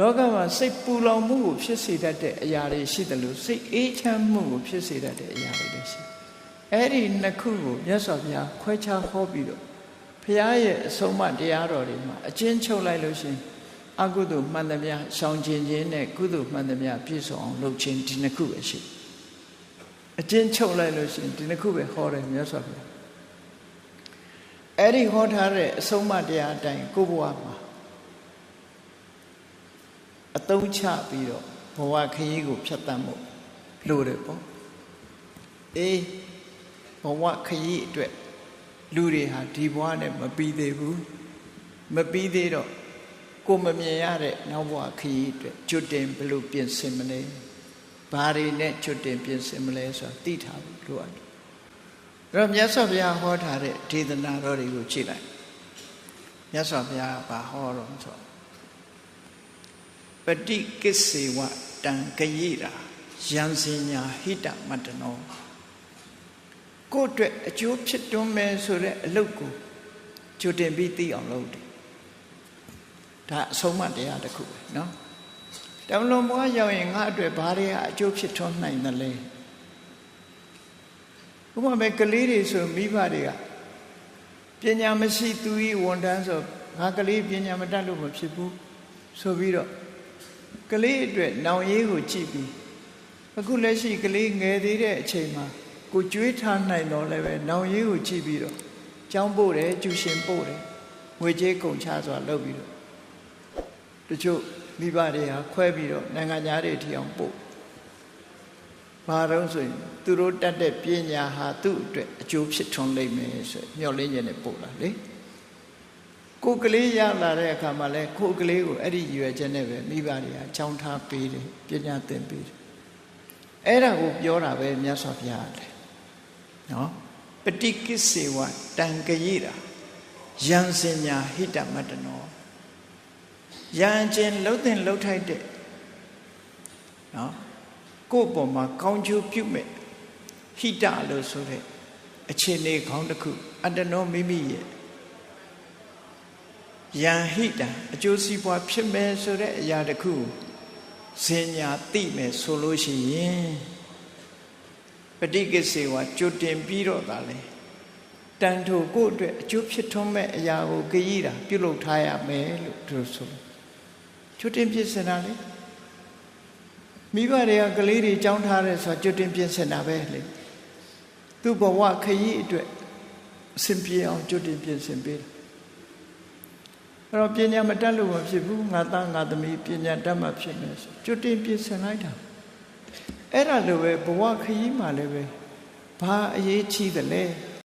လောကမှာစိတ်ပူလောင်မှုကိုဖြစ်စေတတ်တဲ့အရာတွေရှိတယ်လို့စိတ်အေးချမ်းမှုကိုဖြစ်စေတတ်တဲ့အရာတွေလည်းရှိအဲ့ဒီနှစ်ခုကိုမြတ်စွာဘုရားခွဲခြားဟောပြီးတော့ဘုရားရဲ့အဆုံးအမတရားတော်တွေမှာအချင်းချုပ်လိုက်လို့ရှိရင်အကုသိုလ်မှန်သမျှရှောင်ကျင်ခြင်းနဲ့ကုသိုလ်မှန်သမျှပြည့်စုံအောင်လုပ်ခြင်းဒီနှစ်ခုပဲရှိအချင်းချုပ်လိုက်လို့ရှိရင်ဒီနှစ်ခုပဲဟောတယ်မြတ်စွာဘုရားအဲ့ဒီဟောထားတဲ့အဆုံးအမတရားအတိုင်းကိုယ့်ဘဝမှာ အတုံးချပြီးတော့ဘဝခရီးကိုဖြတ်တန်းဖို့လိုတယ်ပေါ့အေးဘဝခရီးအတွက်လူတွေဟာဒီဘဝနဲ့မပြီးသေးဘူးမပြီးသေးတော့ကိုမမြင်ရတဲ့နောက်ဘဝခရီးအတွက်ကျွတ်တင်ဘယ်လိုပြင်ဆင်မလဲဘာတွေနဲ့ကျွတ်တင်ပြင်ဆင်မလဲဆိုတာသိထားဖို့လိုအပ်တယ်အဲ့တော့မြတ်စွာဘုရားဟောထားတဲ့ဒေသနာတော်တွေကိုကြည့်လိုက်မြတ်စွာဘုရားကဘာဟောတော့ဆိုတော့ ပฏิကိစ္စေဝတံကရိတာယံစင်ညာဟိတမတ္တနောကိုယ့်အတွက်အကျိုးဖြစ်တွန်းမယ်ဆိုတဲ့အလုပ်ကိုကြိုတင်ပြီးသိအောင်လုပ်တယ်ဒါအဆုံးအမတရားတစ်ခုပဲเนาะတမလွန်ဘွားရောက်ရင်ငါအတွက်ဘာတွေကအကျိုးဖြစ်ထွန်းနိုင်တယ်လဲဥပမာပဲကလေးတွေဆိုမိဘတွေကပညာမရှိသူကြီးဝန်တန်းဆိုငါကလေးပညာမတတ်လို့မဖြစ်ဘူးဆိုပြီးတော့ ကလေးအတွက်နောင်ရေးကိုကြည့်ပြီးအခုလက်ရှိကလေးငယ်သေးတဲ့အချိန်မှာကိုကြွေးထားနိုင်တော့လည်းပဲနောင်ရေးကိုကြည့်ပြီးတော့ကျောင်းပို့တယ်ကျူရှင်ပို့တယ်ငွေကြေးကုန်ချစွာလုပ်ပြီးတော့တချို့မိဘတွေဟာခွဲပြီးတော့နိုင်ငံသားတွေထီအောင်ပို့ဘာတော့ဆိုရင်သူတို့တတ်တဲ့ပညာဟာသူ့အတွက်အကျိုးဖြစ်ထွန်းလိမ့်မယ်ဆိုမျှော်လင့်ချက်နဲ့ပို့လာလေ ကိုယ်ကလေးရလာတဲ့အခါမှာလဲကိုယ်ကလေးကိုအဲ့ဒီရည်ရွယ်ချက်နဲ့ပဲမိဘတွေကချောင်းထားပေးတယ်ပညာသင်ပေးတယ်အဲ့ဒါကိုပြောတာပဲမြတ်စွာဘုရားလေနော်ပฏิကိစ္စေဝတံကရိတာယံစင်ညာဟိတမတ္တနောယံကျင်လှုပ်တဲ့လှုပ်ထိုက်တဲ့နော်ကိုယ့်ပေါ်မှာကောင်းကျိုးပြုမဲ့ဟိတလို့ဆိုတဲ့အခြေအနေခေါင်းတစ်ခုအတ္တနောမိမိရဲ့ ယံဟိတံအကျိုးစီးပွားဖြစ်မယ်ဆိုတဲ့အရာတစ်ခုစင်ညာသိမယ်ဆိုလို့ရှိရင်ပฏิကိစ္စေဝကြိုတင်ပြီးတော့သာလေတန်ထိုကိုယ့်အတွက်အကျိုးဖြစ်ထွန်းမဲ့အရာကိုကြည်တာပြုလုပ်ထားရမယ်လို့သူတို့ဆိုကြိုတင်ပြင်ဆင်တာလေမိဘတွေကကလေးတွေကြောင်းထားတယ်ဆိုတော့ကြိုတင်ပြင်ဆင်တာပဲလေသူ့ဘဝခရီးအတွက်အစဉ်ပြေအောင်ကြိုတင်ပြင်ဆင်ပေးတယ် အဲ့တော့ပညာမတတ်လို့မဖြစ်ဘူးငါသားငါသမီးပညာတတ်မှဖြစ်မယ်ဆိုကြိုတင်ပြင်ဆင်လိုက်တာအဲ့ဒါလိုပဲဘဝခရီးမှာလည်းပဲဘာအရေးကြီးသလဲ